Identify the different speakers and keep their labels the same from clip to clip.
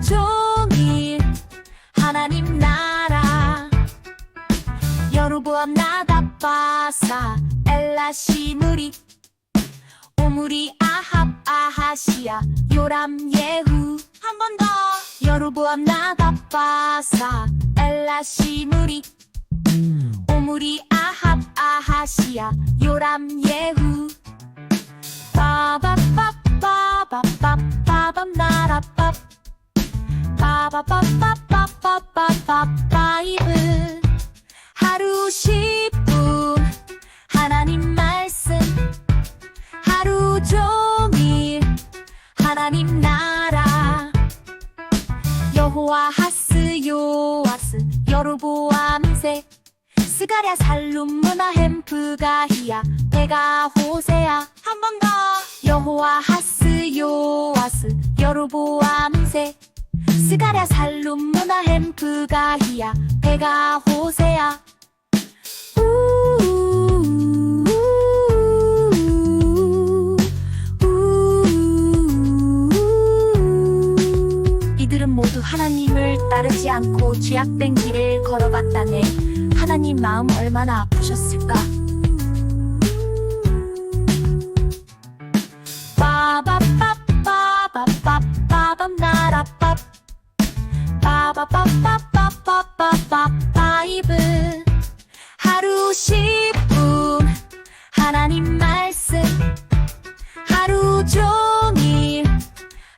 Speaker 1: 종일 하나님 나라. 여로보암 나다바사 엘라시무리 오무리 아합 아하시야 요람 예후. 한 번 더. 여로보암 나다바사 엘라시무리 오무리 아합 아하시야 요람 예후. 빠바빠빠바바바밤 나라빠 하루 10분 하나님 말씀 하루 종일 하나님 나라 여호와 하스 요아스 여로보암 세 스가랴 살룸 문화 햄프가 히야 내가 호세야 한 번 더 여호와 하스 요아스 여로보암 세 스가랴 살룸 문화 햄프가 히야. 내가 호세야. 이들은 모두 하나님을 따르지 않고 죄악된 길을 걸어갔다네 하나님 마음 얼마나 아프셨을까 빠바빠빠빠빠빠바이브 하루 10분 하나님 말씀 하루 종일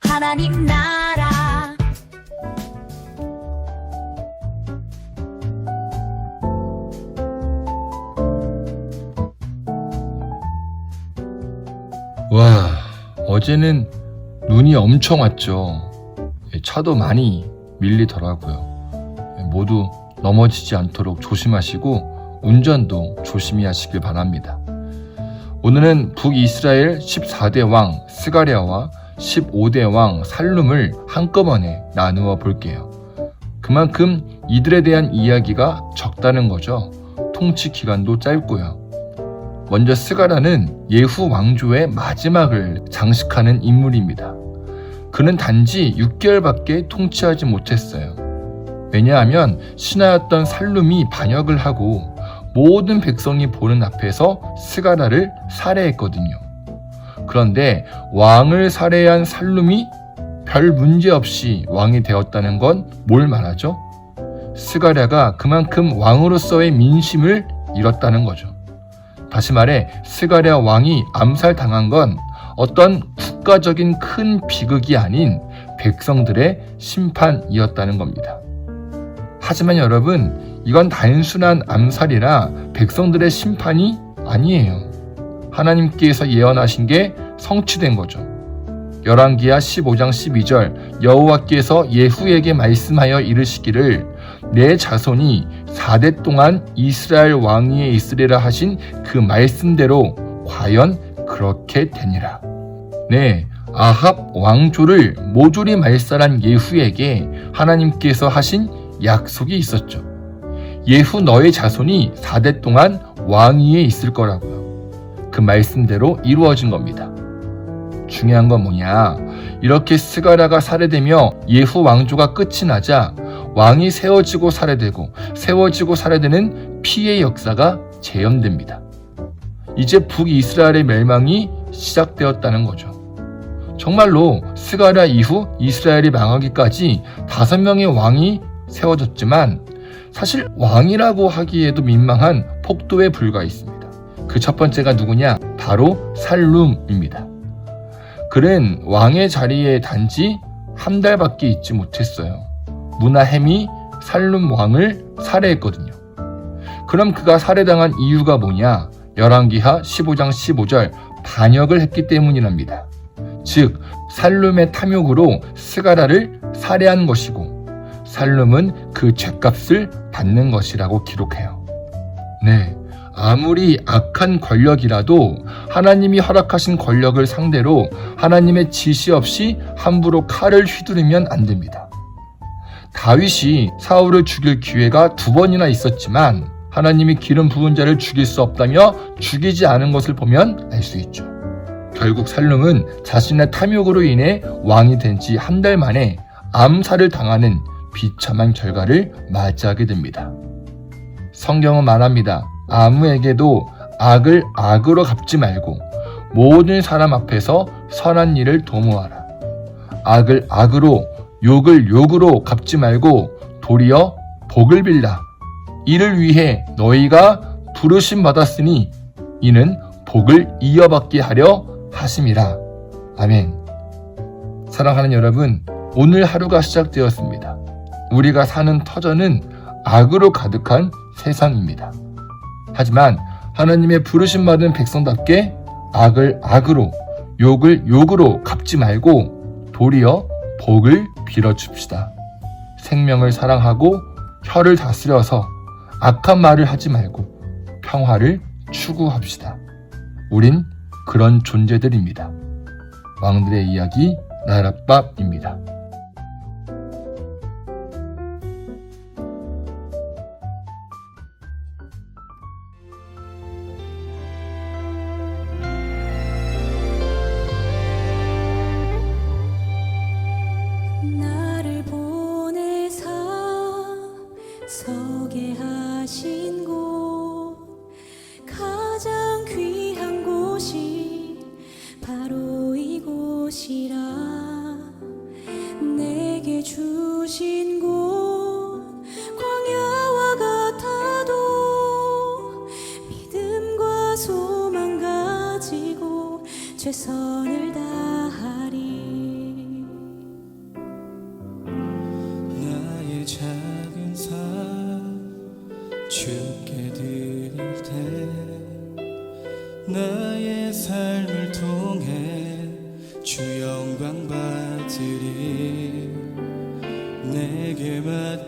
Speaker 1: 하나님 나라
Speaker 2: 와, 어제는 눈이 엄청 왔죠. 예, 차도 많이 밀리더라고요. 예, 모두 넘어지지 않도록 조심하시고 운전도 조심히 하시길 바랍니다. 오늘은 북이스라엘 14대 왕 스가랴와 15대 왕 살룸을 한꺼번에 나누어 볼게요. 그만큼 이들에 대한 이야기가 적다는 거죠. 통치 기간도 짧고요. 먼저 스가라는 예후 왕조의 마지막을 장식하는 인물입니다. 그는 단지 6개월밖에 통치하지 못했어요. 왜냐하면 신하였던 살룸이 반역을 하고 모든 백성이 보는 앞에서 스가라를 살해했거든요. 그런데 왕을 살해한 살룸이 별 문제 없이 왕이 되었다는 건 뭘 말하죠? 스가랴가 그만큼 왕으로서의 민심을 잃었다는 거죠. 다시 말해 스가랴 왕이 암살당한 건 어떤 국가적인 큰 비극이 아닌 백성들의 심판이었다는 겁니다. 하지만 여러분, 이건 단순한 암살이라 백성들의 심판이 아니에요. 하나님께서 예언하신 게 성취된 거죠. 열왕기하 15장 12절 여호와께서 예후에게 말씀하여 이르시기를 내 자손이 4대 동안 이스라엘 왕위에 있으리라 하신 그 말씀대로 과연 그렇게 되니라. 네, 아합 왕조를 모조리 말살한 예후에게 하나님께서 하신 약속이 있었죠. 예후 너의 자손이 4대 동안 왕위에 있을 거라고요. 그 말씀대로 이루어진 겁니다. 중요한 건 뭐냐? 이렇게 스가라가 살해되며 예후 왕조가 끝이 나자 왕이 세워지고 살해되고 세워지고 살해되는 피해 역사가 재현됩니다. 이제 북이스라엘의 멸망이 시작되었다는 거죠. 정말로 스가랴 이후 이스라엘이 망하기까지 다섯 명의 왕이 세워졌지만 사실 왕이라고 하기에도 민망한 폭도에 불과했습니다. 그 첫 번째가 누구냐? 바로 살룸입니다. 그는 왕의 자리에 단지 한 달밖에 있지 못했어요. 문하햄이 살룸 왕을 살해했거든요. 그럼 그가 살해당한 이유가 뭐냐? 열왕기하 15장 15절 반역을 했기 때문이랍니다. 즉 살룸의 탐욕으로 스가라를 살해한 것이고 살룸은 그 죄값을 받는 것이라고 기록해요. 네. 아무리 악한 권력이라도 하나님이 허락하신 권력을 상대로 하나님의 지시 없이 함부로 칼을 휘두르면 안 됩니다. 다윗이 사울을 죽일 기회가 두 번이나 있었지만 하나님이 기름 부은 자를 죽일 수 없다며 죽이지 않은 것을 보면 알 수 있죠. 결국 살룸은 자신의 탐욕으로 인해 왕이 된 지 한 달 만에 암살을 당하는 비참한 결과를 맞이하게 됩니다. 성경은 말합니다. 아무에게도 악을 악으로 갚지 말고 모든 사람 앞에서 선한 일을 도모하라. 악을 악으로 욕을 욕으로 갚지 말고 도리어 복을 빌라. 이를 위해 너희가 부르심 받았으니 이는 복을 이어받게 하려 하심이라. 아멘. 사랑하는 여러분, 오늘 하루가 시작되었습니다. 우리가 사는 터전은 악으로 가득한 세상입니다. 하지만 하나님의 부르심 받은 백성답게 악을 악으로, 욕을 욕으로 갚지 말고 도리어 복을 빌어 줍시다. 생명을 사랑하고 혀를 다스려서 악한 말을 하지 말고 평화를 추구합시다. 우린 그런 존재들입니다. 왕들의 이야기 나랏밥입니다.
Speaker 3: 최선을 다하리.
Speaker 4: 나의 작은 삶 주께 드릴 때 나의 삶을 통해 주 영광 받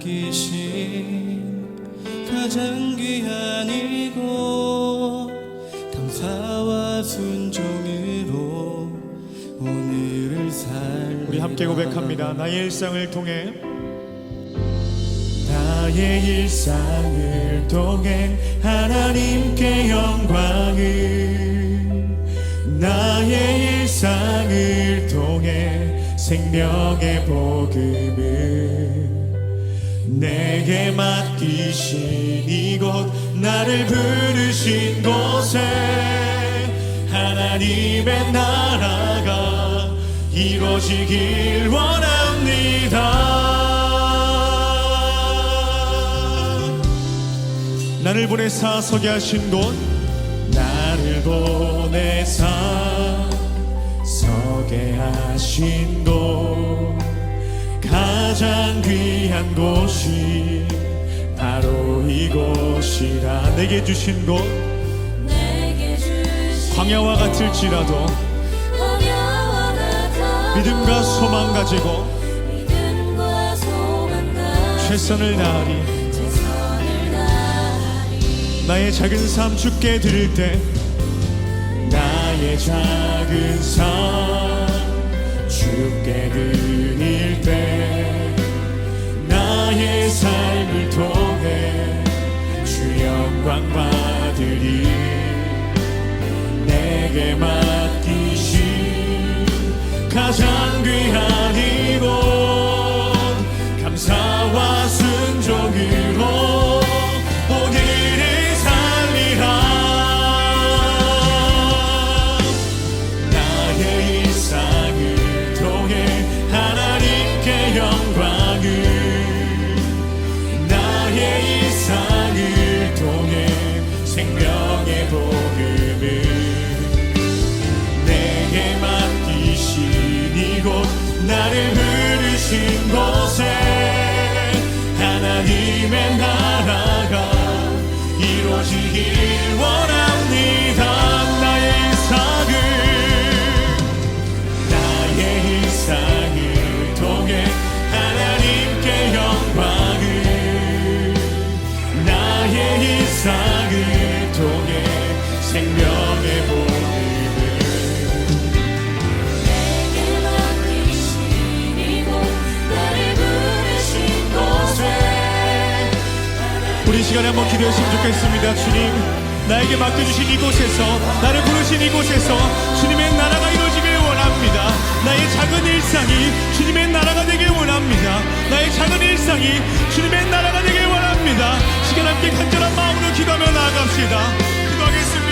Speaker 4: 맡기신 가장 귀한 이곳 감사와 순종으로 오늘을 살
Speaker 5: 우리 함께 고백합니다. 나의 일상을 통해 나의 일상을 통해 하나님께 영광을 나의 일상을 통해 생명의 복음을 내게 맡기신 이곳 나를 부르신 곳에 하나님의 나라가 이루어지길 원합니다. 나를 보내사 서게 하신 곳 나를 보내사 서게 하신 곳 가장 귀한 곳이 바로 이곳이라. 내게 주신 곳.
Speaker 3: 내게 주신
Speaker 5: 광야와 같을지라도
Speaker 3: 광야와
Speaker 5: 믿음과 소망 가지고
Speaker 3: 믿음과 소망 가지고
Speaker 5: 최선을 다하리.
Speaker 3: 최선을 다하리.
Speaker 5: 나의 작은 삶 주께 드릴 때 나의 작은 삶 주께 드릴 때 영광 받으리 내게 맡기신 가장 귀한 나를 부르신 곳에 시간에 한번 기도했으면 좋겠습니다. 주님, 나에게 맡겨주신 이곳에서, 나를 부르신 이곳에서 주님의 나라가 이루어지길 원합니다. 나의 작은 일상이 주님의 나라가 되길 원합니다. 나의 작은 일상이 주님의 나라가 되길 원합니다. 시간 함께 간절한 마음으로 기도하며 나아갑시다. 기도하겠습니다.